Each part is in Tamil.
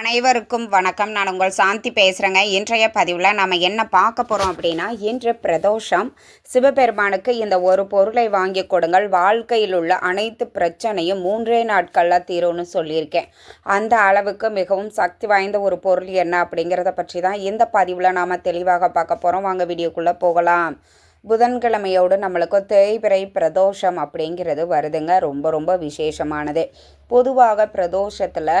அனைவருக்கும் வணக்கம். நான் உங்கள் சாந்தி பேசுகிறேங்க இன்றைய பதிவில் நம்ம என்ன பார்க்க போகிறோம் அப்படின்னா இன்று பிரதோஷம். சிவபெருமானுக்கு இந்த ஒரு பொருளை வாங்கி கொடுங்கள். வாழ்க்கையில் உள்ள அனைத்து பிரச்சனையும் மூன்றே நாட்களில் தீரும்னு சொல்லியிருக்கேன். அந்த அளவுக்கு மிகவும் சக்தி வாய்ந்த ஒரு பொருள் என்ன அப்படிங்கிறத பற்றி தான் இந்த பதிவில் நாம் தெளிவாக பார்க்க போகிறோம் வாங்க வீடியோக்குள்ளே போகலாம். புதன்கிழமையோடு நம்மளுக்கு தேய்பிறை பிரதோஷம் அப்படிங்கிறது வருதுங்க. ரொம்ப ரொம்ப விசேஷமானது. பொதுவாக பிரதோஷத்தில்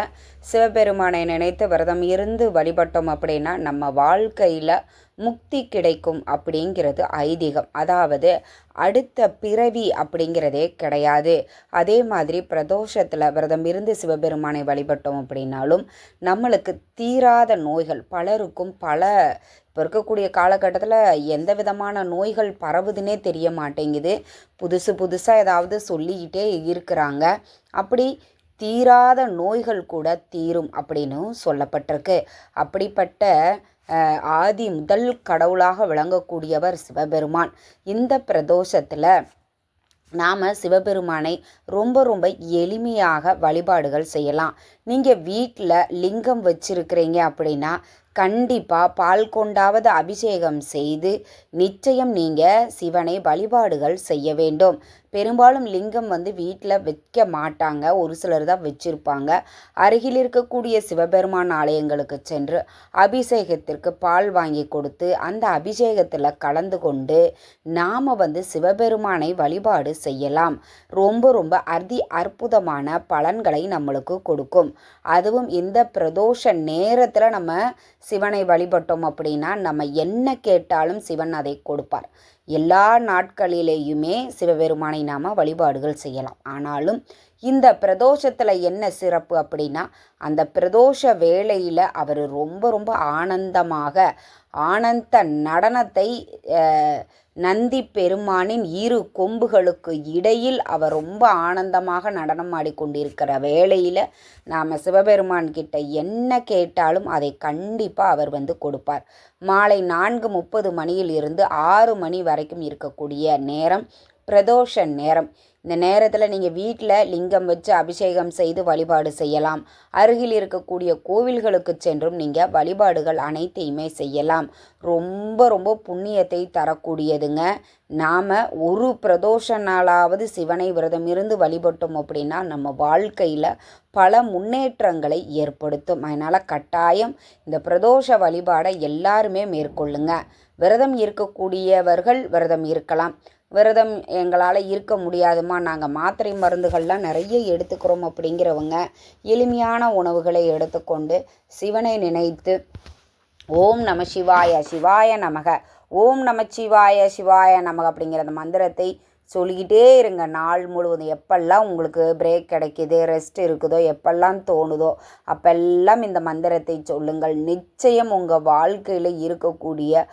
சிவபெருமானை நினைத்து விரதம் இருந்து வழிபட்டோம் அப்படின்னா நம்ம வாழ்க்கையில் முக்தி கிடைக்கும் அப்படிங்கிறது ஐதீகம். அதாவது அடுத்த பிறவி அப்படிங்கிறதே கிடையாது. அதே மாதிரி பிரதோஷத்தில் விரதம் இருந்து சிவபெருமானை வழிபட்டோம் அப்படின்னாலும் நம்மளுக்கு தீராத நோய்கள் பலருக்கும் பல இப்போ இருக்கக்கூடிய காலகட்டத்தில் எந்த விதமான நோய்கள் பரவுதுன்னே தெரிய மாட்டேங்குது. புதுசு புதுசாக ஏதாவது சொல்லிக்கிட்டே இருக்கிறாங்க. அப்படி தீராத நோய்கள் கூட தீரும் அப்படின்னு சொல்லப்பட்டிருக்கு. அப்படிப்பட்ட ஆதி முதல் கடவுளாக விளங்கக்கூடியவர் சிவபெருமான். இந்த பிரதோஷத்தில் நாம் சிவபெருமானை ரொம்ப ரொம்ப எளிமையாக வழிபாடுகள் செய்யலாம். நீங்கள் வீட்டில் லிங்கம் வச்சுருக்கிறீங்க அப்படின்னா கண்டிப்பாக பால் கொண்டாவது அபிஷேகம் செய்து நிச்சயம் நீங்கள் சிவனை வழிபாடுகள் செய்ய வேண்டும். பெரும்பாலும் லிங்கம் வந்து வீட்டில் வைக்க மாட்டாங்க. ஒரு சிலர் தான் வச்சுருப்பாங்க. அருகில் இருக்கக்கூடிய சிவபெருமான் ஆலயங்களுக்கு சென்று அபிஷேகத்திற்கு பால் வாங்கி கொடுத்து அந்த அபிஷேகத்தில் கலந்து கொண்டு நாம் வந்து சிவபெருமானை வழிபாடு செய்யலாம். ரொம்ப ரொம்ப அதி அற்புதமான பலன்களை நம்மளுக்கு கொடுக்கும். அதுவும் இந்த பிரதோஷ நேரத்தில் நம்ம சிவனை வழிபட்டோம் அப்படின்னா நம்ம என்ன கேட்டாலும் சிவன் அதை கொடுப்பார். எல்லா நாட்களிலேயுமே சிவபெருமானை நாம் வழிபாடுகள் செய்யலாம். ஆனாலும் இந்த பிரதோஷத்தில் என்ன சிறப்பு அப்படின்னா அந்த பிரதோஷ வேளையில் அவர் ரொம்ப ரொம்ப ஆனந்தமாக ஆனந்த நடனத்தை நந்தி பெருமானின் இரு கொம்புகளுக்கு இடையில் அவர் ரொம்ப ஆனந்தமாக நடனம் ஆடிக்கொண்டிருக்கிற வேளையில் நாம் சிவபெருமான் கிட்ட என்ன கேட்டாலும் அதை கண்டிப்பாக அவர் வந்து கொடுப்பார். மாலை நான்கு முப்பது மணியில் இருந்து ஆறு மணி வரைக்கும் இருக்கக்கூடிய நேரம் பிரதோஷ நேரம். இந்த நேரத்தில் நீங்கள் வீட்டில் லிங்கம் வச்சு அபிஷேகம் செய்து வழிபாடு செய்யலாம். அருகில் இருக்கக்கூடிய கோவில்களுக்கு சென்றும் நீங்கள் வழிபாடுகள் அனைத்தையுமே செய்யலாம். ரொம்ப ரொம்ப புண்ணியத்தை தரக்கூடியதுங்க. நாம் ஒரு பிரதோஷ நாளாவது சிவனை விரதம் இருந்து வழிபட்டோம் அப்படின்னா நம்ம வாழ்க்கையில் பல முன்னேற்றங்களை ஏற்படுத்தும். அதனால் கட்டாயம் இந்த பிரதோஷ வழிபாடை எல்லாருமே மேற்கொள்ளுங்க. விரதம் இருக்கக்கூடியவர்கள் விரதம் இருக்கலாம். விரதம் எங்களால் இருக்க முடியாதுமா நாங்கள் மாத்திரை மருந்துகள்லாம் நிறைய எடுத்துக்கிறோம் அப்படிங்கிறவங்க எளிமையான உணவுகளை எடுத்துக்கொண்டு சிவனை நினைத்து ஓம் நம சிவாய சிவாய நமக ஓம் நம சிவாய சிவாய நமக அப்படிங்கிற அந்த மந்திரத்தை சொல்லிக்கிட்டே இருங்க. நாள் முழுவதும் எப்பெல்லாம் உங்களுக்கு பிரேக் கிடைக்கிது ரெஸ்ட் இருக்குதோ எப்பெல்லாம் தோணுதோ அப்பெல்லாம் இந்த மந்திரத்தை சொல்லுங்கள். நிச்சயம் உங்கள் வாழ்க்கையில் இருக்கக்கூடிய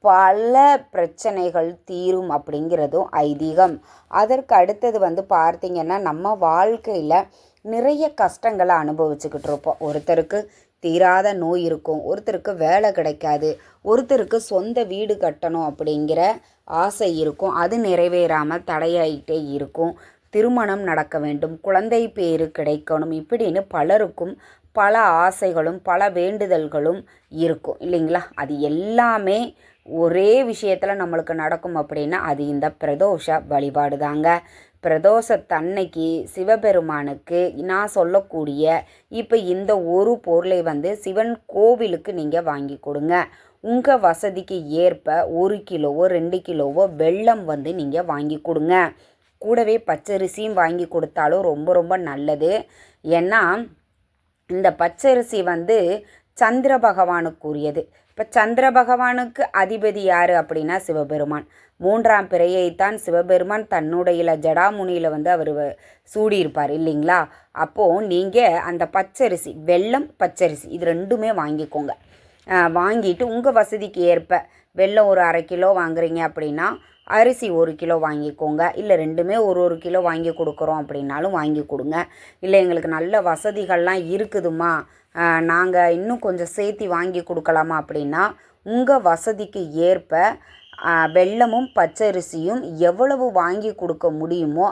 பல பிரச்சனைகள் தீரும் அப்படிங்கிறதும் ஐதீகம். அதற்கு அடுத்தது வந்து பார்த்திங்கன்னா நம்ம வாழ்க்கையில் நிறைய கஷ்டங்களை அனுபவிச்சுக்கிட்டு இருப்போம். ஒருத்தருக்கு தீராத நோய் இருக்கும் ஒருத்தருக்கு வேலை கிடைக்காது ஒருத்தருக்கு சொந்த வீடு கட்டணும் அப்படிங்கிற ஆசை இருக்கும். அது நிறைவேறாமல் தடையாயிட்டே இருக்கும். திருமணம் நடக்க வேண்டும் குழந்தை பேரு கிடைக்கணும் இப்படின்னு பலருக்கும் பல ஆசைகளும் பல வேண்டுதல்களும் இருக்கும். இல்லைங்களா? அது எல்லாமே ஒரே விஷயத்தில் நம்மளுக்கு நடக்கும் அப்படின்னா அது இந்த பிரதோஷ வழிபாடு தாங்க பிரதோஷத்தன்னைக்கு சிவபெருமானுக்கு நான் சொல்லக்கூடிய இப்போ இந்த ஒரு பொருளை வந்து சிவன் கோவிலுக்கு நீங்கள் வாங்கி கொடுங்க. உங்கள் வசதிக்கு ஏற்ப ஒரு கிலோவோ ரெண்டு கிலோவோ வெள்ளம் வந்து நீங்கள் வாங்கி கொடுங்க. கூடவே பச்சரிசியும் வாங்கி கொடுத்தாலும் ரொம்ப ரொம்ப நல்லது. ஏன்னா இந்த பச்சரிசி வந்து சந்திர பகவானுக்குரியது. இப்போ சந்திர பகவானுக்கு அதிபதி யார் அப்படின்னா சிவபெருமான். மூன்றாம் பிறையைத்தான் சிவபெருமான் தன்னுடைய ஜடாமுனியில் வந்து அவர் சூடியிருப்பார் இல்லைங்களா? அப்போது நீங்கள் அந்த பச்சரிசி வெல்லம் பச்சரிசி இது ரெண்டுமே வாங்கிக்கோங்க. வாங்கிட்டு உங்கள் வசதிக்கு ஏற்ப வெல்லம் ஒரு அரை கிலோ வாங்குறீங்க அப்படின்னா அரிசி ஒரு கிலோ வாங்கிக்கோங்க. இல்லை ரெண்டுமே ஒரு ஒரு கிலோ வாங்கி கொடுக்குறோம் அப்படின்னாலும் வாங்கி கொடுங்க. இல்லை எங்களுக்கு நல்ல வசதிகள்லாம் இருக்குதுமா நாங்கள் இன்னும் கொஞ்சம் சேர்த்தி வாங்கி கொடுக்கலாமா அப்படின்னா உங்கள் வசதிக்கு ஏற்ப வெல்லமும் பச்சரிசியும் எவ்வளவு வாங்கி கொடுக்க முடியுமோ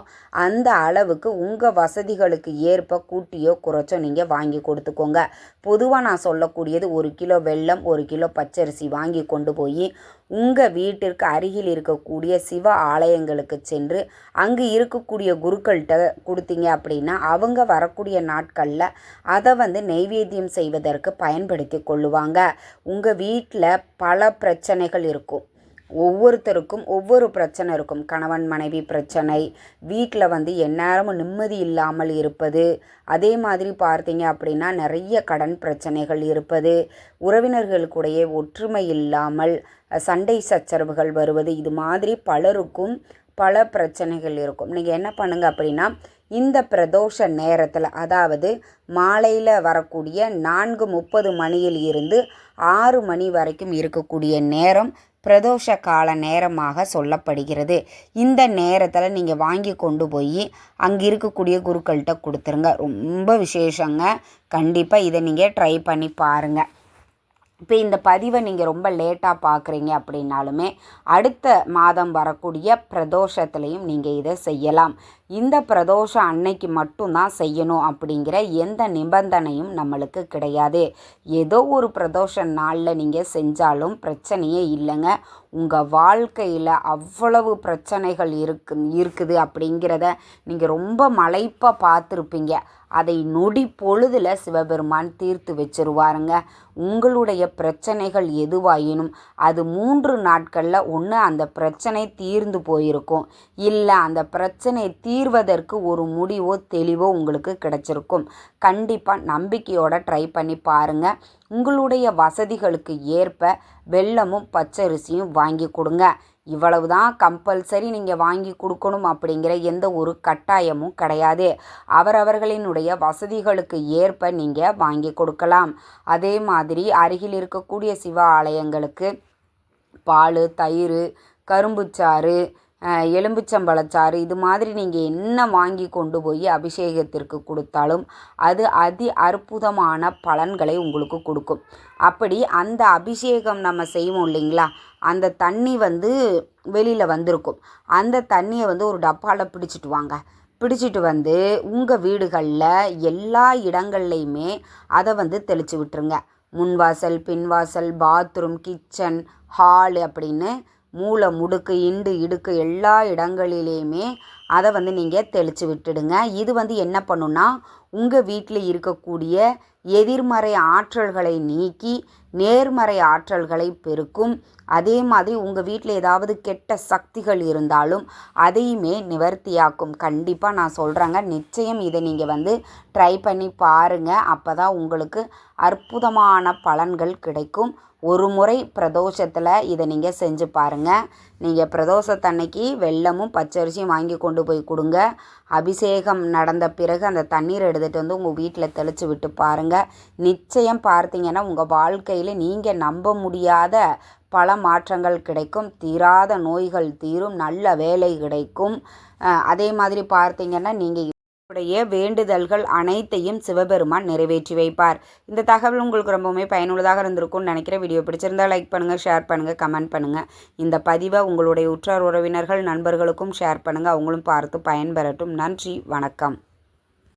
அந்த அளவுக்கு உங்கள் வசதிகளுக்கு ஏற்ப கூட்டியோ குறைச்சோ நீங்கள் வாங்கி கொடுத்துக்கோங்க. பொதுவாக நான் சொல்லக்கூடியது ஒரு கிலோ வெல்லம் ஒரு கிலோ பச்சரிசி வாங்கி கொண்டு போய் உங்கள் வீட்டிற்கு அருகில் இருக்கக்கூடிய சிவ ஆலயங்களுக்கு சென்று அங்கு இருக்கக்கூடிய குருக்கள்கிட்ட கொடுத்தீங்க அப்படின்னா அவங்க வரக்கூடிய நாட்களில் அதை வந்து நெய்வேத்தியம் செய்வதற்கு பயன்படுத்தி கொள்ளுவாங்க. உங்கள் வீட்டில் பல பிரச்சனைகள் இருக்கும். ஒவ்வொருத்தருக்கும் ஒவ்வொரு பிரச்சனை இருக்கும். கணவன் மனைவி பிரச்சனை. வீட்டில் வந்து எந்நேரமும் நிம்மதி இல்லாமல் இருப்பது. அதே மாதிரி பார்த்தீங்க அப்படின்னா நிறைய கடன் பிரச்சனைகள் இருப்பது. உறவினர்களுக்குடைய ஒற்றுமை இல்லாமல் சண்டை சச்சரவுகள் வருவது. இது மாதிரி பலருக்கும் பல பிரச்சனைகள் இருக்கும். நீங்கள் என்ன பண்ணுங்கள் அப்படின்னா இந்த பிரதோஷ நேரத்தில் அதாவது மாலையில் வரக்கூடிய நான்கு முப்பது மணியில் இருந்து ஆறு மணி வரைக்கும் இருக்கக்கூடிய நேரம் பிரதோஷ கால நேரமாக சொல்லப்படுகிறது. இந்த நேரத்தில் நீங்கள் வாங்கி கொண்டு போய் அங்கே இருக்கக்கூடிய குருக்கள்கிட்ட கொடுத்துருங்க. ரொம்ப விசேஷங்க. கண்டிப்பாக இதை நீங்கள் ட்ரை பண்ணி பாருங்கள் இப்போ இந்த பதிவை நீங்கள் ரொம்ப லேட்டாக பார்க்குறீங்க அப்படின்னாலுமே அடுத்த மாதம் வரக்கூடிய பிரதோஷத்துலேயும் நீங்கள் இதை செய்யலாம். இந்த பிரதோஷம் அன்னைக்கு மட்டும்தான் செய்யணும் அப்படிங்கிற எந்த நிபந்தனையும் நம்மளுக்கு கிடையாது. ஏதோ ஒரு பிரதோஷ நாளில் நீங்கள் செஞ்சாலும் பிரச்சனையே இல்லைங்க. உங்கள் வாழ்க்கையில் அவ்வளவு பிரச்சனைகள் இருக்கு இருக்குது அப்படிங்கிறத நீங்கள் ரொம்ப மலைப்பாக பார்த்துருப்பீங்க. அதை நொடி பொழுதில் சிவபெருமான் தீர்த்து வச்சிருவாருங்க. உங்களுடைய பிரச்சனைகள் எதுவாயினும் அது மூன்று நாட்களில் ஒன்று அந்த பிரச்சனை தீர்ந்து போயிருக்கும். இல்லை அந்த பிரச்சனை தீர்வதற்கு ஒரு முடிவோ தெளிவோ உங்களுக்கு கிடச்சிருக்கும். கண்டிப்பாக நம்பிக்கையோட ட்ரை பண்ணி பாருங்கள் உங்களுடைய வசதிகளுக்கு ஏற்ப வெல்லமும் பச்சரிசியும் வாங்கி கொடுங்க. இவ்வளவு தான் கம்பல்சரி நீங்கள் வாங்கி கொடுக்கணும் அப்படிங்கிற எந்த ஒரு கட்டாயமும் கிடையாது. அவரவர்களினுடைய வசதிகளுக்கு ஏற்ப நீங்கள் வாங்கி கொடுக்கலாம். அதே மாதிரி அருகில் இருக்கக்கூடிய சிவ ஆலயங்களுக்கு பால் தயிர் கரும்புச்சாறு எலும்புச்சம்பழச்சாறு இது மாதிரி நீங்கள் என்ன வாங்கி கொண்டு போய் அபிஷேகத்திற்கு கொடுத்தாலும் அது அதி அற்புதமான பலன்களை உங்களுக்கு கொடுக்கும். அப்படி அந்த அபிஷேகம் நம்ம செய்வோம் இல்லைங்களா? அந்த தண்ணி வந்து வெளியில் வந்திருக்கும். அந்த தண்ணியை வந்து ஒரு டப்பாவில் பிடிச்சிட்டு வாங்க. பிடிச்சிட்டு வந்து உங்கள் வீடுகளில் எல்லா இடங்கள்லையுமே அதை வந்து தெளித்து விட்டுருங்க. முன்வாசல் பின்வாசல் பாத்ரூம் கிச்சன் ஹால் அப்படின்னு மூளை முடுக்கு இண்டு இடுக்கு எல்லா இடங்களிலேயுமே அதை வந்து நீங்கள் தெளித்து விட்டுடுங்க. இது வந்து என்ன பண்ணுன்னா உங்கள் வீட்டில் இருக்கக்கூடிய எதிர்மறை ஆற்றல்களை நீக்கி நேர்மறை ஆற்றல்களை பெருக்கும். அதே மாதிரி உங்கள் வீட்டில் ஏதாவது கெட்ட சக்திகள் இருந்தாலும் அதையுமே நிவர்த்தியாக்கும். கண்டிப்பாக நான் சொல்கிறேங்க நிச்சயம் இதை நீங்கள் வந்து ட்ரை பண்ணி பாருங்கள் அப்போ தான் உங்களுக்கு அற்புதமான பலன்கள் கிடைக்கும். ஒரு முறை பிரதோஷத்தில் இதை நீங்கள் செஞ்சு பாருங்கள் நீங்கள் பிரதோஷத்தன்னைக்கு வெல்லமும் பச்சரிசியும் வாங்கி கொண்டு போய் கொடுங்க. அபிஷேகம் நடந்த பிறகு அந்த தண்ணீரை எடுத்துகிட்டு வந்து உங்கள் வீட்டில் தெளித்து விட்டு பாருங்கள் நிச்சயம் பார்த்தீங்கன்னா உங்கள் வாழ்க்கையில் நீங்கள் நம்ப முடியாத பல மாற்றங்கள் கிடைக்கும். தீராத நோய்கள் தீரும். நல்ல வேலை கிடைக்கும். அதே மாதிரி பார்த்தீங்கன்னா நீங்கள் உடைய வேண்டுதல்கள் அனைத்தையும் சிவபெருமான் நிறைவேற்றி வைப்பார். இந்த தகவல் உங்களுக்கு ரொம்பவுமே பயனுள்ளதாக இருந்திருக்கும்னு நினைக்கிற வீடியோ பிடிச்சிருந்தால் லைக் பண்ணுங்கள் ஷேர் பண்ணுங்கள் கமெண்ட் பண்ணுங்கள் இந்த பதிவை உங்களுடைய உற்றார் உறவினர்கள் நண்பர்களுக்கும் ஷேர் பண்ணுங்கள் அவங்களும் பார்த்து பயன்பெறட்டும். நன்றி வணக்கம்.